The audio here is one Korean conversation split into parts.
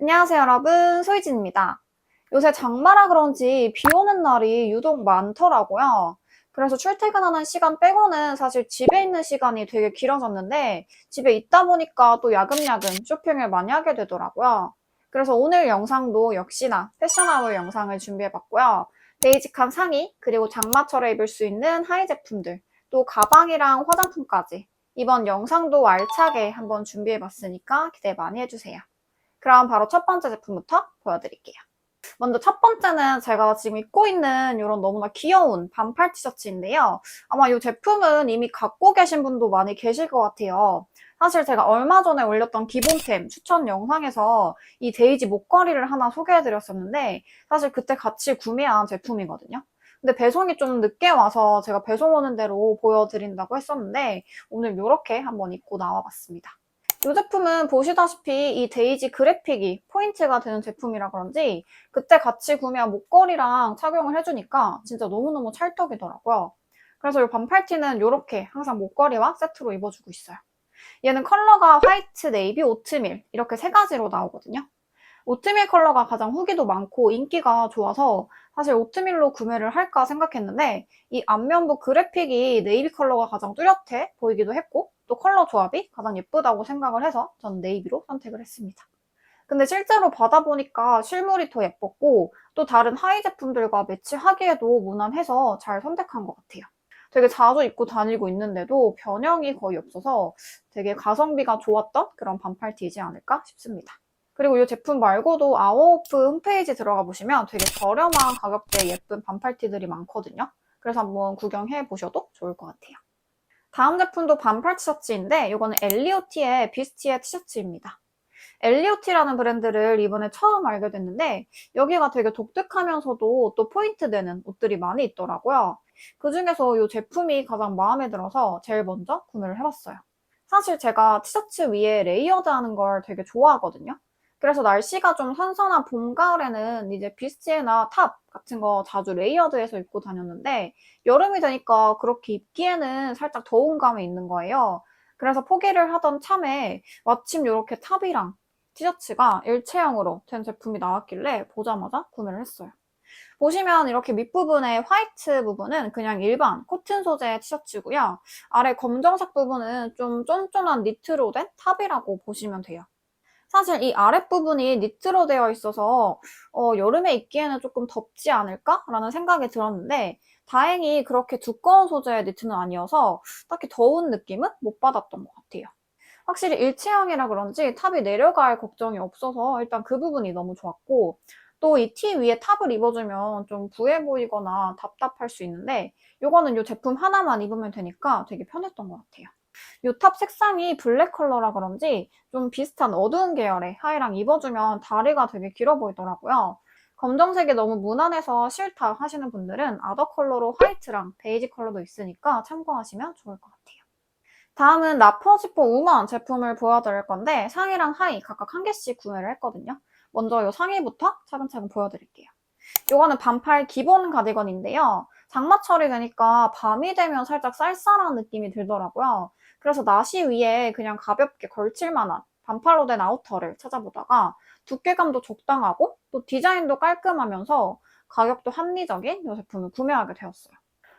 안녕하세요 여러분 소희진입니다. 요새 장마라 그런지 비 오는 날이 유독 많더라고요. 그래서 출퇴근하는 시간 빼고는 사실 집에 있는 시간이 되게 길어졌는데 집에 있다 보니까 또 야금야금 쇼핑을 많이 하게 되더라고요. 그래서 오늘 영상도 역시나 패션하울 영상을 준비해봤고요. 베이직한 상의, 그리고 장마철에 입을 수 있는 하의 제품들, 또 가방이랑 화장품까지 이번 영상도 알차게 한번 준비해봤으니까 기대 많이 해주세요. 그럼 바로 첫 번째 제품부터 보여드릴게요. 먼저 첫 번째는 제가 지금 입고 있는 이런 너무나 귀여운 반팔 티셔츠인데요. 아마 이 제품은 이미 갖고 계신 분도 많이 계실 것 같아요. 사실 제가 얼마 전에 올렸던 기본템 추천 영상에서 이 데이지 목걸이를 하나 소개해드렸었는데 사실 그때 같이 구매한 제품이거든요. 근데 배송이 좀 늦게 와서 제가 배송 오는 대로 보여드린다고 했었는데 오늘 이렇게 한번 입고 나와봤습니다. 이 제품은 보시다시피 이 데이지 그래픽이 포인트가 되는 제품이라 그런지 그때 같이 구매한 목걸이랑 착용을 해주니까 진짜 너무너무 찰떡이더라고요. 그래서 이 반팔티는 이렇게 항상 목걸이와 세트로 입어주고 있어요. 얘는 컬러가 화이트, 네이비, 오트밀 이렇게 세 가지로 나오거든요. 오트밀 컬러가 가장 후기도 많고 인기가 좋아서 사실 오트밀로 구매를 할까 생각했는데 이 앞면부 그래픽이 네이비 컬러가 가장 뚜렷해 보이기도 했고 또 컬러 조합이 가장 예쁘다고 생각을 해서 저는 네이비로 선택을 했습니다. 근데 실제로 받아보니까 실물이 더 예뻤고 또 다른 하의 제품들과 매치하기에도 무난해서 잘 선택한 것 같아요. 되게 자주 입고 다니고 있는데도 변형이 거의 없어서 되게 가성비가 좋았던 그런 반팔티이지 않을까 싶습니다. 그리고 이 제품 말고도 아워오프 홈페이지 들어가 보시면 되게 저렴한 가격대 예쁜 반팔 티들이 많거든요. 그래서 한번 구경해 보셔도 좋을 것 같아요. 다음 제품도 반팔 티셔츠인데 이거는 엘리오티의 비스티의 티셔츠입니다. 엘리오티라는 브랜드를 이번에 처음 알게 됐는데 여기가 되게 독특하면서도 또 포인트 되는 옷들이 많이 있더라고요. 그 중에서 이 제품이 가장 마음에 들어서 제일 먼저 구매를 해봤어요. 사실 제가 티셔츠 위에 레이어드 하는 걸 되게 좋아하거든요. 그래서 날씨가 좀 선선한 봄, 가을에는 이제 비스티나 탑 같은 거 자주 레이어드해서 입고 다녔는데 여름이 되니까 그렇게 입기에는 살짝 더운 감이 있는 거예요. 그래서 포기를 하던 참에 마침 이렇게 탑이랑 티셔츠가 일체형으로 된 제품이 나왔길래 보자마자 구매를 했어요. 보시면 이렇게 밑부분의 화이트 부분은 그냥 일반 코튼 소재의 티셔츠고요. 아래 검정색 부분은 좀 쫀쫀한 니트로 된 탑이라고 보시면 돼요. 사실 이 아랫부분이 니트로 되어 있어서 어, 여름에 입기에는 조금 덥지 않을까라는 생각이 들었는데 다행히 그렇게 두꺼운 소재의 니트는 아니어서 딱히 더운 느낌은 못 받았던 것 같아요. 확실히 일체형이라 그런지 탑이 내려갈 걱정이 없어서 일단 그 부분이 너무 좋았고 또 이 티 위에 탑을 입어주면 좀 부해 보이거나 답답할 수 있는데 이거는 이 제품 하나만 입으면 되니까 되게 편했던 것 같아요. 이 탑 색상이 블랙 컬러라 그런지 좀 비슷한 어두운 계열의 하의랑 입어주면 다리가 되게 길어 보이더라고요. 검정색이 너무 무난해서 싫다 하시는 분들은 아더 컬러로 화이트랑 베이지 컬러도 있으니까 참고하시면 좋을 것 같아요. 다음은 라퍼지퍼 우먼 제품을 보여드릴 건데 상의랑 하의 각각 한 개씩 구매를 했거든요. 먼저 이 상의부터 차근차근 보여드릴게요. 이거는 반팔 기본 가디건인데요. 장마철이 되니까 밤이 되면 살짝 쌀쌀한 느낌이 들더라고요. 그래서 나시 위에 그냥 가볍게 걸칠 만한 반팔로 된 아우터를 찾아보다가 두께감도 적당하고 또 디자인도 깔끔하면서 가격도 합리적인 이 제품을 구매하게 되었어요.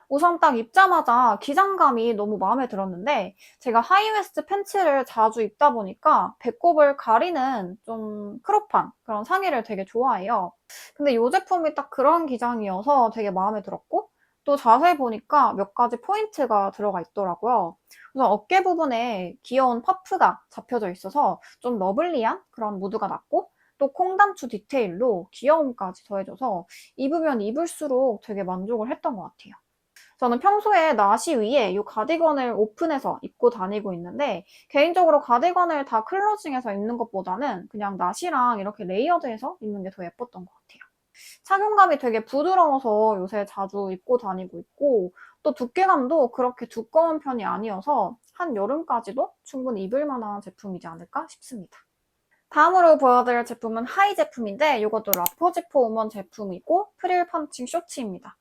우선 딱 입자마자 기장감이 너무 마음에 들었는데 제가 하이웨스트 팬츠를 자주 입다 보니까 배꼽을 가리는 좀 크롭한 그런 상의를 되게 좋아해요. 근데 이 제품이 딱 그런 기장이어서 되게 마음에 들었고 또 자세히 보니까 몇 가지 포인트가 들어가 있더라고요. 우선 어깨 부분에 귀여운 퍼프가 잡혀져 있어서 좀 러블리한 그런 무드가 났고 또 콩단추 디테일로 귀여움까지 더해져서 입으면 입을수록 되게 만족을 했던 것 같아요. 저는 평소에 나시 위에 이 가디건을 오픈해서 입고 다니고 있는데 개인적으로 가디건을 다 클로징해서 입는 것보다는 그냥 나시랑 이렇게 레이어드해서 입는 게 더 예뻤던 것 같아요. 착용감이 되게 부드러워서 요새 자주 입고 다니고 있고 또 두께감도 그렇게 두꺼운 편이 아니어서 한 여름까지도 충분히 입을 만한 제품이지 않을까 싶습니다. 다음으로 보여드릴 제품은 하이 제품인데 이것도 라퍼지퍼 우먼 제품이고 프릴 펀칭 쇼츠입니다.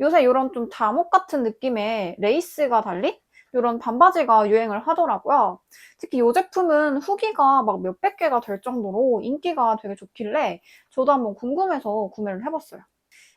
요새 이런 좀 잠옷 같은 느낌의 레이스가 달린 이런 반바지가 유행을 하더라고요. 특히 이 제품은 후기가 막 몇백 개가 될 정도로 인기가 되게 좋길래 저도 한번 궁금해서 구매를 해봤어요.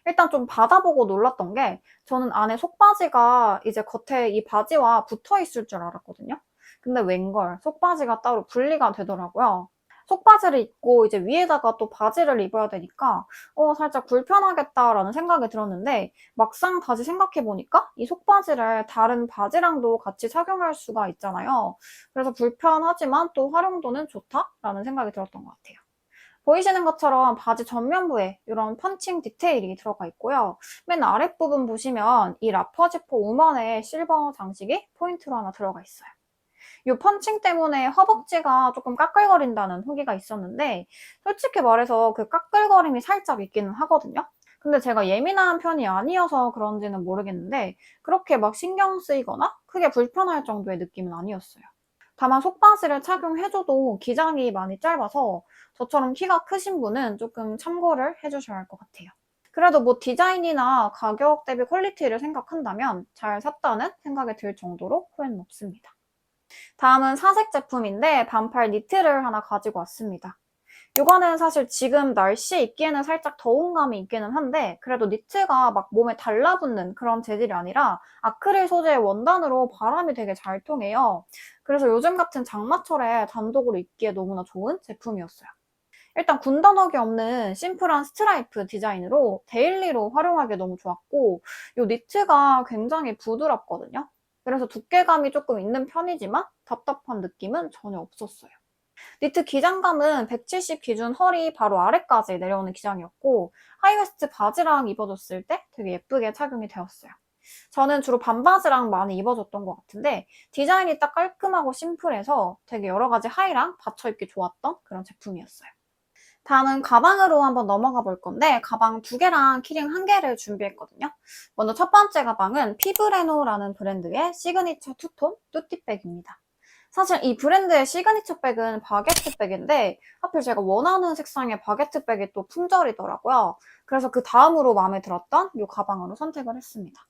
일단 좀 받아보고 놀랐던 게 저는 안에 속바지가 이제 겉에 이 바지와 붙어 있을 줄 알았거든요. 근데 웬걸 속바지가 따로 분리가 되더라고요. 속바지를 입고 이제 위에다가 또 바지를 입어야 되니까 어 살짝 불편하겠다라는 생각이 들었는데 막상 다시 생각해 보니까 이 속바지를 다른 바지랑도 같이 착용할 수가 있잖아요. 그래서 불편하지만 또 활용도는 좋다라는 생각이 들었던 것 같아요. 보이시는 것처럼 바지 전면부에 이런 펀칭 디테일이 들어가 있고요. 맨 아랫부분 보시면 이 라퍼지퍼 우먼의 실버 장식이 포인트로 하나 들어가 있어요. 이 펀칭 때문에 허벅지가 조금 까끌거린다는 후기가 있었는데 솔직히 말해서 그 까끌거림이 살짝 있기는 하거든요. 근데 제가 예민한 편이 아니어서 그런지는 모르겠는데 그렇게 막 신경 쓰이거나 크게 불편할 정도의 느낌은 아니었어요. 다만 속바지를 착용해줘도 기장이 많이 짧아서 저처럼 키가 크신 분은 조금 참고를 해주셔야 할 것 같아요. 그래도 뭐 디자인이나 가격 대비 퀄리티를 생각한다면 잘 샀다는 생각이 들 정도로 후회는 없습니다. 다음은 사색 제품인데 반팔 니트를 하나 가지고 왔습니다. 이거는 사실 지금 날씨 입기에는 살짝 더운 감이 있기는 한데 그래도 니트가 막 몸에 달라붙는 그런 재질이 아니라 아크릴 소재의 원단으로 바람이 되게 잘 통해요. 그래서 요즘 같은 장마철에 단독으로 입기에 너무나 좋은 제품이었어요. 일단 군더더기 없는 심플한 스트라이프 디자인으로 데일리로 활용하기 너무 좋았고 이 니트가 굉장히 부드럽거든요. 그래서 두께감이 조금 있는 편이지만 답답한 느낌은 전혀 없었어요. 니트 기장감은 170 기준 허리 바로 아래까지 내려오는 기장이었고 하이웨스트 바지랑 입어줬을 때 되게 예쁘게 착용이 되었어요. 저는 주로 반바지랑 많이 입어줬던 것 같은데 디자인이 딱 깔끔하고 심플해서 되게 여러 가지 하의랑 받쳐 입기 좋았던 그런 제품이었어요. 다음은 가방으로 한번 넘어가 볼 건데 가방 두 개랑 키링 한 개를 준비했거든요. 먼저 첫 번째 가방은 피브레노라는 브랜드의 시그니처 투톤 뚜띠백입니다. 사실 이 브랜드의 시그니처 백은 바게트 백인데 하필 제가 원하는 색상의 바게트 백이 또 품절이더라고요. 그래서 그 다음으로 마음에 들었던 이 가방으로 선택을 했습니다.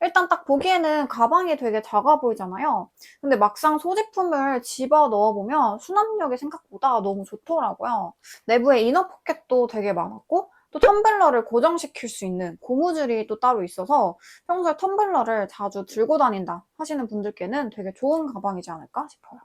일단 딱 보기에는 가방이 되게 작아 보이잖아요. 근데 막상 소지품을 집어 넣어보면 수납력이 생각보다 너무 좋더라고요. 내부에 이너 포켓도 되게 많았고 또 텀블러를 고정시킬 수 있는 고무줄이 또 따로 있어서 평소에 텀블러를 자주 들고 다닌다 하시는 분들께는 되게 좋은 가방이지 않을까 싶어요.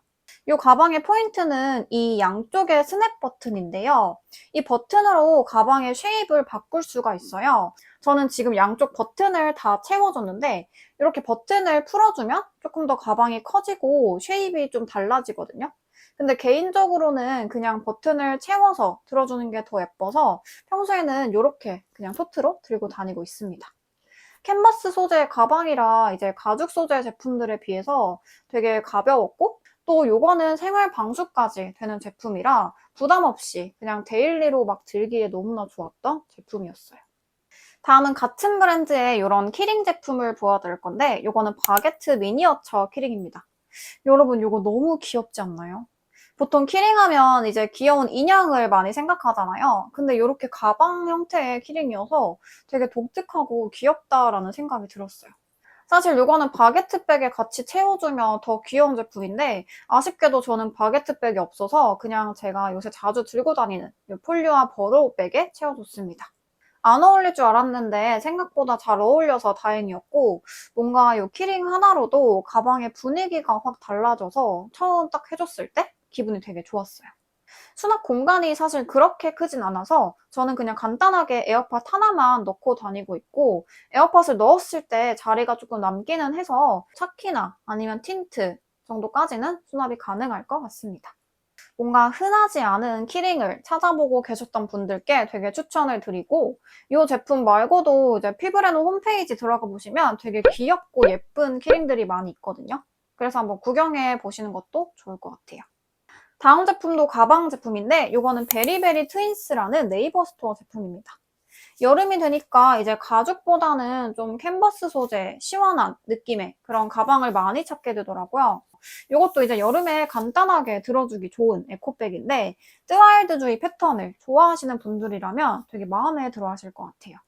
이 가방의 포인트는 이 양쪽의 스냅 버튼인데요. 이 버튼으로 가방의 쉐입을 바꿀 수가 있어요. 저는 지금 양쪽 버튼을 다 채워줬는데 이렇게 버튼을 풀어주면 조금 더 가방이 커지고 쉐입이 좀 달라지거든요. 근데 개인적으로는 그냥 버튼을 채워서 들어주는 게 더 예뻐서 평소에는 이렇게 그냥 토트로 들고 다니고 있습니다. 캔버스 소재의 가방이라 이제 가죽 소재 제품들에 비해서 되게 가벼웠고 또 요거는 생활 방수까지 되는 제품이라 부담 없이 그냥 데일리로 막 들기에 너무나 좋았던 제품이었어요. 다음은 같은 브랜드의 이런 키링 제품을 보여드릴 건데 이거는 바게트 미니어처 키링입니다. 여러분 이거 너무 귀엽지 않나요? 보통 키링하면 이제 귀여운 인형을 많이 생각하잖아요. 근데 이렇게 가방 형태의 키링이어서 되게 독특하고 귀엽다라는 생각이 들었어요. 사실 이거는 바게트백에 같이 채워주면 더 귀여운 제품인데 아쉽게도 저는 바게트백이 없어서 그냥 제가 요새 자주 들고 다니는 폴리와 버로우백에 채워줬습니다. 안 어울릴 줄 알았는데 생각보다 잘 어울려서 다행이었고 뭔가 이 키링 하나로도 가방의 분위기가 확 달라져서 처음 딱 해줬을 때 기분이 되게 좋았어요. 수납 공간이 사실 그렇게 크진 않아서 저는 그냥 간단하게 에어팟 하나만 넣고 다니고 있고 에어팟을 넣었을 때 자리가 조금 남기는 해서 차키나 아니면 틴트 정도까지는 수납이 가능할 것 같습니다. 뭔가 흔하지 않은 키링을 찾아보고 계셨던 분들께 되게 추천을 드리고 이 제품 말고도 이제 피브레노 홈페이지 들어가 보시면 되게 귀엽고 예쁜 키링들이 많이 있거든요. 그래서 한번 구경해 보시는 것도 좋을 것 같아요. 다음 제품도 가방 제품인데 이거는 베리베리 트윈스라는 네이버 스토어 제품입니다. 여름이 되니까 이제 가죽보다는 좀 캔버스 소재, 시원한 느낌의 그런 가방을 많이 찾게 되더라고요. 이것도 이제 여름에 간단하게 들어주기 좋은 에코백인데 뜨와일드주의 패턴을 좋아하시는 분들이라면 되게 마음에 들어 하실 것 같아요.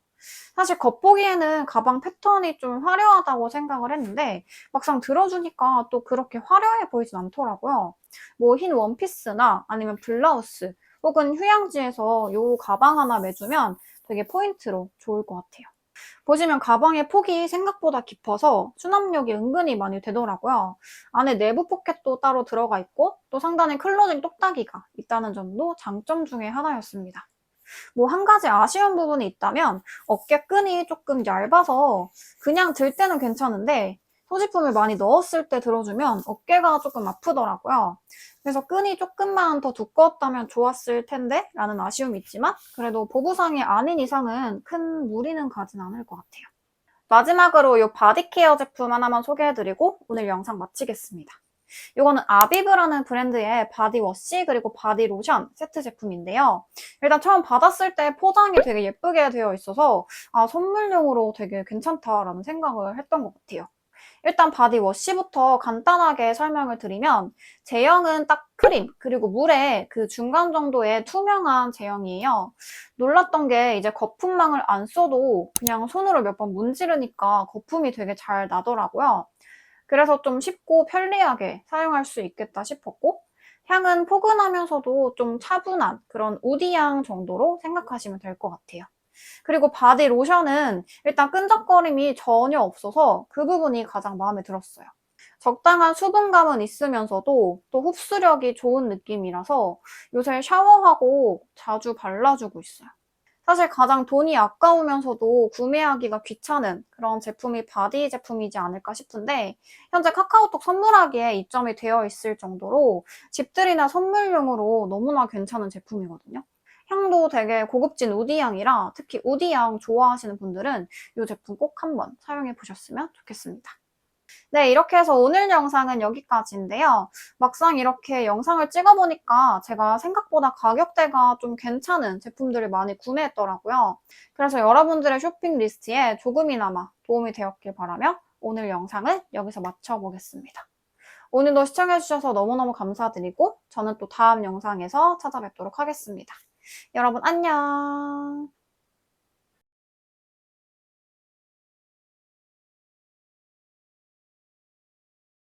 사실 겉보기에는 가방 패턴이 좀 화려하다고 생각을 했는데 막상 들어주니까 또 그렇게 화려해 보이진 않더라고요. 뭐 흰 원피스나 아니면 블라우스 혹은 휴양지에서 요 가방 하나 매주면 되게 포인트로 좋을 것 같아요. 보시면 가방의 폭이 생각보다 깊어서 수납력이 은근히 많이 되더라고요. 안에 내부 포켓도 따로 들어가 있고 또 상단에 클로징 똑딱이가 있다는 점도 장점 중에 하나였습니다. 뭐 한 가지 아쉬운 부분이 있다면 어깨 끈이 조금 얇아서 그냥 들 때는 괜찮은데 소지품을 많이 넣었을 때 들어주면 어깨가 조금 아프더라고요. 그래서 끈이 조금만 더 두꺼웠다면 좋았을 텐데 라는 아쉬움이 있지만 그래도 보부상이 아닌 이상은 큰 무리는 가진 않을 것 같아요. 마지막으로 이 바디케어 제품 하나만 소개해드리고 오늘 영상 마치겠습니다. 이거는 아비브라는 브랜드의 바디워시 그리고 바디로션 세트 제품인데요. 일단 처음 받았을 때 포장이 되게 예쁘게 되어 있어서 아 선물용으로 되게 괜찮다라는 생각을 했던 것 같아요. 일단 바디워시부터 간단하게 설명을 드리면 제형은 딱 크림 그리고 물에 그 중간 정도의 투명한 제형이에요. 놀랐던 게 이제 거품망을 안 써도 그냥 손으로 몇 번 문지르니까 거품이 되게 잘 나더라고요. 그래서 좀 쉽고 편리하게 사용할 수 있겠다 싶었고 향은 포근하면서도 좀 차분한 그런 우디향 정도로 생각하시면 될 것 같아요. 그리고 바디 로션은 일단 끈적거림이 전혀 없어서 그 부분이 가장 마음에 들었어요. 적당한 수분감은 있으면서도 또 흡수력이 좋은 느낌이라서 요새 샤워하고 자주 발라주고 있어요. 사실 가장 돈이 아까우면서도 구매하기가 귀찮은 그런 제품이 바디 제품이지 않을까 싶은데 현재 카카오톡 선물하기에 입점이 되어 있을 정도로 집들이나 선물용으로 너무나 괜찮은 제품이거든요. 향도 되게 고급진 우디향이라 특히 우디향 좋아하시는 분들은 이 제품 꼭 한번 사용해 보셨으면 좋겠습니다. 네, 이렇게 해서 오늘 영상은 여기까지인데요. 막상 이렇게 영상을 찍어보니까 제가 생각보다 가격대가 좀 괜찮은 제품들을 많이 구매했더라고요. 그래서 여러분들의 쇼핑 리스트에 조금이나마 도움이 되었길 바라며 오늘 영상은 여기서 마쳐보겠습니다. 오늘도 시청해주셔서 너무너무 감사드리고 저는 또 다음 영상에서 찾아뵙도록 하겠습니다. 여러분 안녕!